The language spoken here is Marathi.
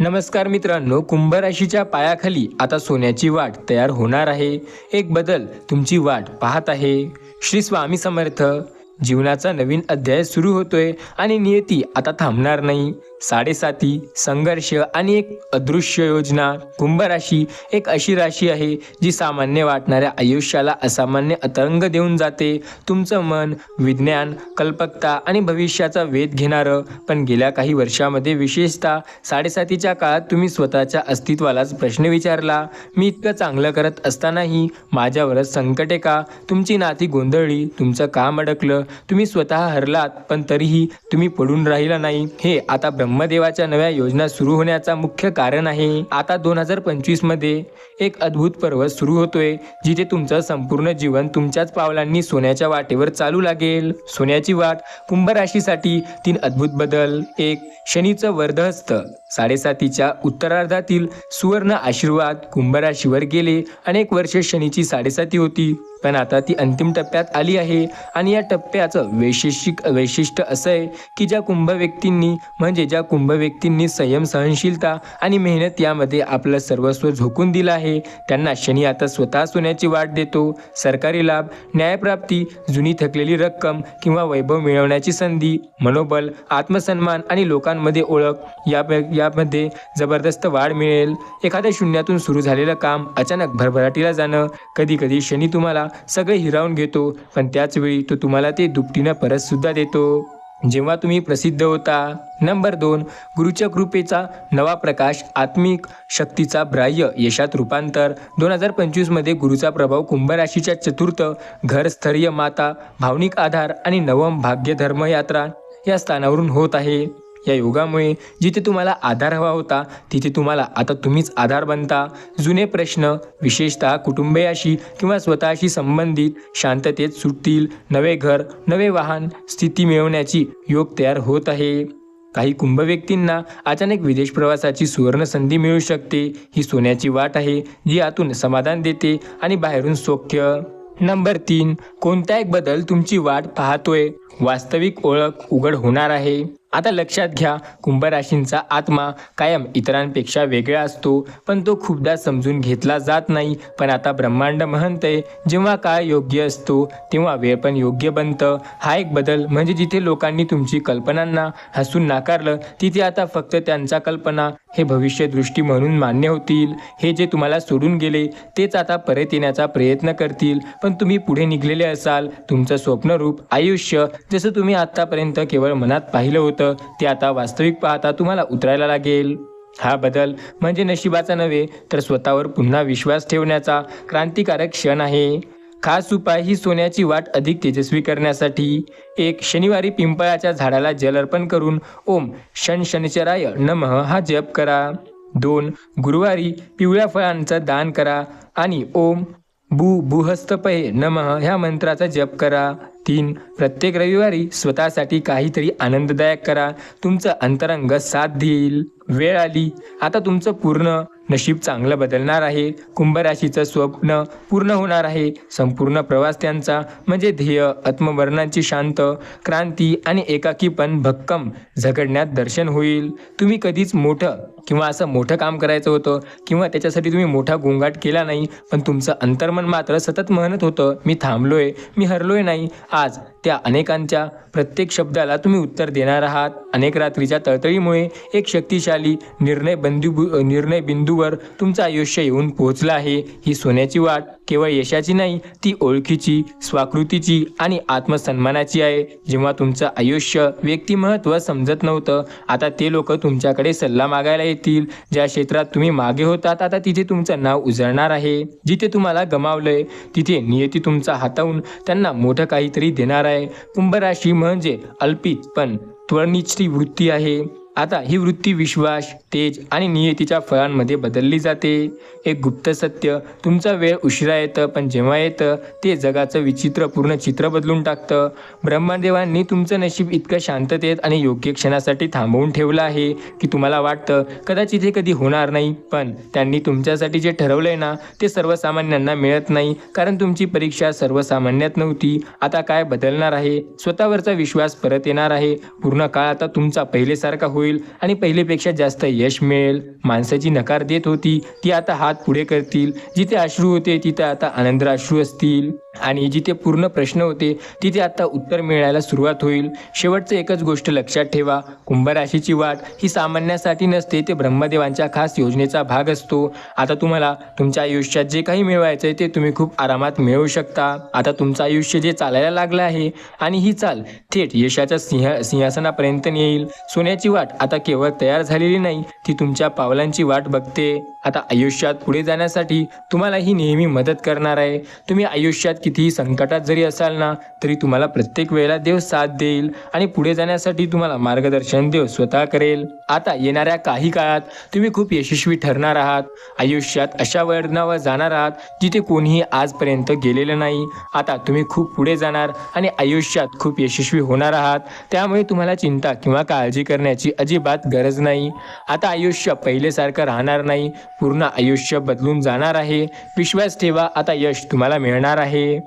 नमस्कार मित्रांनो कुंभ राशीच्या पायाखाली आता सोन्याची वाट तयार होणार आहे. एक बदल तुमची वाट पाहत आहे. श्री स्वामी समर्थ जीवनाचा नवीन अध्याय सुरू होतोय आणि नियती आता थांबणार नाही. साडेसाती संघर्ष आणि एक अदृश्य योजना. कुंभ राशी एक अशी राशी आहे जी सामान्य वाटणाऱ्या आयुष्याला असामान्य अतरंग देऊन जाते. तुमचं मन विज्ञान कल्पकता आणि भविष्याचा वेध घेणारं. पण गेल्या काही वर्षामध्ये विशेषतः साडेसातीच्या काळात तुम्ही स्वतःच्या अस्तित्वालाच प्रश्न विचारला. मी इतकं चांगलं करत असतानाही माझ्यावरच संकटे का? तुमची नाती गोंधळली तुमचं काम अडकलं तुम्ही स्वतः हरलात पण तरीही तुम्ही पडून राहिला नाही. हे आता ब्रह्मदेवाच्या नव्या योजना सुरू होण्याचा मुख्य कारण आहे. आता दोन हजार पंचवीसमध्ये एक अद्भुत पर्व सुरू होतोय जिथे तुमचं संपूर्ण जीवन तुमच्याच पावलांनी सोन्याच्या वाटेवर चालू लागेल. सोन्याची वाट कुंभ राशीसाठी तीन अद्भुत बदल. एक शनीचं वर्धहस्त. साडेसातीच्या उत्तरार्धातील सुवर्ण आशीर्वाद कुंभ राशीवर गेले. अनेक वर्ष शनीची साडेसाती होती पण आता ती अंतिम टप्प्यात आली आहे. आणि या टप्प्याचं वैशिष्ट्यिक वैशिष्ट्य असं आहे की ज्या कुंभ व्यक्तींनी म्हणजे ज्या कुंभ व्यक्तींनी संयम सहनशीलता आणि मेहनत यामध्ये आपलं सर्वस्व झोकून दिलं आहे. त्यांना शनी आता स्वतः सोन्याची वाट देतो. सरकारी लाभ न्यायप्राप्ती जुनी थकलेली रक्कम किंवा वैभव मिळवण्याची संधी मनोबल आत्मसन्मान आणि लोकांमध्ये ओळख या यामध्ये जबरदस्त वाढ मिळेल. एखाद्या शून्यातून सुरू झालेलं काम अचानक भरभराटीला जाणं. कधी कधी शनी तुम्हाला सगळे हिरावून घेतो पण त्याचवेळी तो तुम्हाला ते दुपटीनं परत सुद्धा देतो. जेव्हा तुम्ही प्रसिद्ध होता. नंबर दोन गुरुच्या कृपेचा नवा प्रकाश आत्मिक शक्तीचा ब्राह्य यशात रूपांतर. दोन हजार पंचवीसमध्ये गुरुचा प्रभाव कुंभ राशीच्या चतुर्थ घरस्थरीय माता भावनिक आधार आणि नवम भाग्य धर्म यात्रा या स्थानावरून होत आहे. या योगामुळे जिथे तुम्हाला आधार हवा होता तिथे तुम्हाला आता तुम्हीच आधार बनता. जुने प्रश्न विशेषतः कुटुंबियाशी किंवा स्वतःशी संबंधित शांततेत सुटतील. नवे घर नवे वाहन स्थिती मिळवण्याची योग तयार होत आहे. काही कुंभ व्यक्तींना अचानक विदेश प्रवासाची सुवर्ण संधी मिळू शकते. ही सोन्याची वाट आहे जी आतून समाधान देते आणि बाहेरून सौख्य. नंबर तीन कोणता एक बदल तुमची वाट पाहतोय? वास्तविक ओळख उघड होणार आहे. आता लक्षात घ्या कुंभ राशींचा आत्मा कायम इतरांपेक्षा वेगळा असतो पण तो खूपदा समजून घेतला जात नाही. पण आता ब्रह्मांड म्हणतंय जेव्हा काळ योग्य असतो तेव्हा वेळ पण योग्य बनतं. हा एक बदल म्हणजे जिथे लोकांनी तुमची कल्पनांना हसून नाकारलं तिथे आता फक्त त्यांचा कल्पना. हे भविष्यदृष्टी म्हणून मान्य होतील. हे जे तुम्हाला सोडून गेले तेच आता परत येण्याचा प्रयत्न करतील. पण तुम्ही पुढे निघलेले असाल तुमचं स्वप्नरूप आयुष्य जसं तुम्ही आत्तापर्यंत केवळ मनात पाहिलं होतं ते आता वास्तविक पाहता तुम्हाला उतरायला लागेल. हा बदल म्हणजे नशिबाचा नव्हे तर स्वतःवर पुन्हा विश्वास ठेवण्याचा क्रांतिकारक क्षण आहे. खास उपाय ही सोन्याची वाट अधिक तेजस्वी करण्यासाठी. एक शनिवारी पिंपळाच्या झाडाला जल अर्पण करून ओम शन शनिचराय नमः हा जप करा. दोन गुरुवारी पिवळ्या फळांचं दान करा आणि ओम भू बुहस्तपहे नमः ह्या मंत्राचा जप करा. तीन प्रत्येक रविवारी स्वतःसाठी काहीतरी आनंददायक करा. तुमचं अंतरंग साथ देईल. वेळ आली. आता तुमचं पूर्ण नशीब चांगलं बदलणार आहे. कुंभ राशीचं स्वप्न पूर्ण होणार आहे. संपूर्ण प्रवास त्यांचा म्हणजे ध्येय आत्मवर्णांची शांत क्रांती आणि एकाकीपण भक्कम झगडण्यात दर्शन होईल. तुम्ही कधीच मोठं किंवा असं मोठं काम करायचं होतं किंवा त्याच्यासाठी तुम्ही मोठा गोंगाट केला नाही पण तुमचं अंतर्मन मात्र सतत म्हणत होतं मी थांबलोय मी हरलोय नाही. आज त्या अनेकांच्या प्रत्येक शब्दाला तुम्ही उत्तर देणार आहात. अनेक रात्रीच्या तळतळीमुळे एक शक्तिशाली निर्णय बंदू निर्णय बिंदूवर तुमचं आयुष्य येऊन पोहोचलं आहे. ही सोन्याची वाट केवळ यशाची नाही ती ओळखीची स्वाकृतीची आणि आत्मसन्मानाची आहे. जेव्हा तुमचं आयुष्य व्यक्तिमहत्व समजत नव्हतं आता ते लोक तुमच्याकडे सल्ला मागायला येतील. ज्या क्षेत्रात तुम्ही मागे होतात आता तिथे तुमचं नाव उजळणार आहे. जिथे तुम्हाला गमावलंय तिथे नियती तुमचा हातावून त्यांना मोठं काहीतरी देणार आहे. कुंभ राशी म्हणजे अल्पित पण त्वरणीची वृत्ती आहे. आता ही वृत्ती विश्वास तेज आणि नियतीच्या फळांमध्ये बदलली जाते. एक गुप्त सत्य तुमचा वेळ उशिरा येतं पण जेव्हा येतं ते जगाचं विचित्र पूर्ण चित्र बदलून टाकतं. ब्रह्मदेवांनी तुमचं नशीब इतकं शांततेत आणि योग्य क्षणासाठी थांबवून ठेवलं आहे की तुम्हाला वाटतं कदाचित हे कधी होणार नाही. पण त्यांनी तुमच्यासाठी जे ठरवलंय ना ते सर्वसामान्यांना मिळत नाही कारण तुमची परीक्षा सर्वसामान्यात नव्हती. आता काय बदलणार आहे? स्वतःवरचा विश्वास परत येणार आहे. पूर्ण काळ आता तुमचा पहिलेसारखा होईल आणि पहिलेपेक्षा जास्त यश मिळेल. माणसाची नकार देत होती ती आता हात पुढे करतील. जिथे अश्रू होते तिथे आता आनंद अश्रू असतील. आणि जिथे पूर्ण प्रश्न होते तिथे आता उत्तर मिळायला सुरुवात होईल. शेवटचं एकच गोष्ट लक्षात ठेवा कुंभ राशीची वाट ही सामान्यासाठी नसते ते ब्रह्मदेवांच्या खास योजनेचा भाग असतो. आता तुम्हाला तुमच्या आयुष्यात जे काही मिळवायचं आहे ते तुम्ही खूप आरामात मिळवू शकता. आता तुमचं आयुष्य जे चालायला लागलं आहे आणि ही चाल थेट यशाच्या सिंह सिंहासनापर्यंत येईल. सोन्याची वाट आता केवळ तयार झालेली नाही ती तुमच्या पावलांची वाट बघते. आता आयुष्यात पुढे जाण्यासाठी तुम्हाला ही नेहमी मदत करणार आहे. तुम्ही आयुष्यात कितीही संकटात जरी असाल ना तरी तुम्हाला प्रत्येक वेळेला देव साथ देईल आणि पुढे जाण्यासाठी तुम्हाला मार्गदर्शन देव स्वतः करेल. आता येणाऱ्या काही काळात तुम्ही खूप यशस्वी ठरणार आहात. आयुष्यात अशा वळणावर जाणार आहात जिथे कोणीही आजपर्यंत गेलेलं नाही. आता तुम्ही खूप पुढे जाणार आणि आयुष्यात खूप यशस्वी होणार आहात. त्यामुळे तुम्हाला चिंता किंवा काळजी करण्याची अजिबात गरज नाही. आता आयुष्य पहिलेसारखं राहणार नाही पूर्ण आयुष्य बदलून जाणार आहे. विश्वास ठेवा आता यश तुम्हाला मिळणार आहे.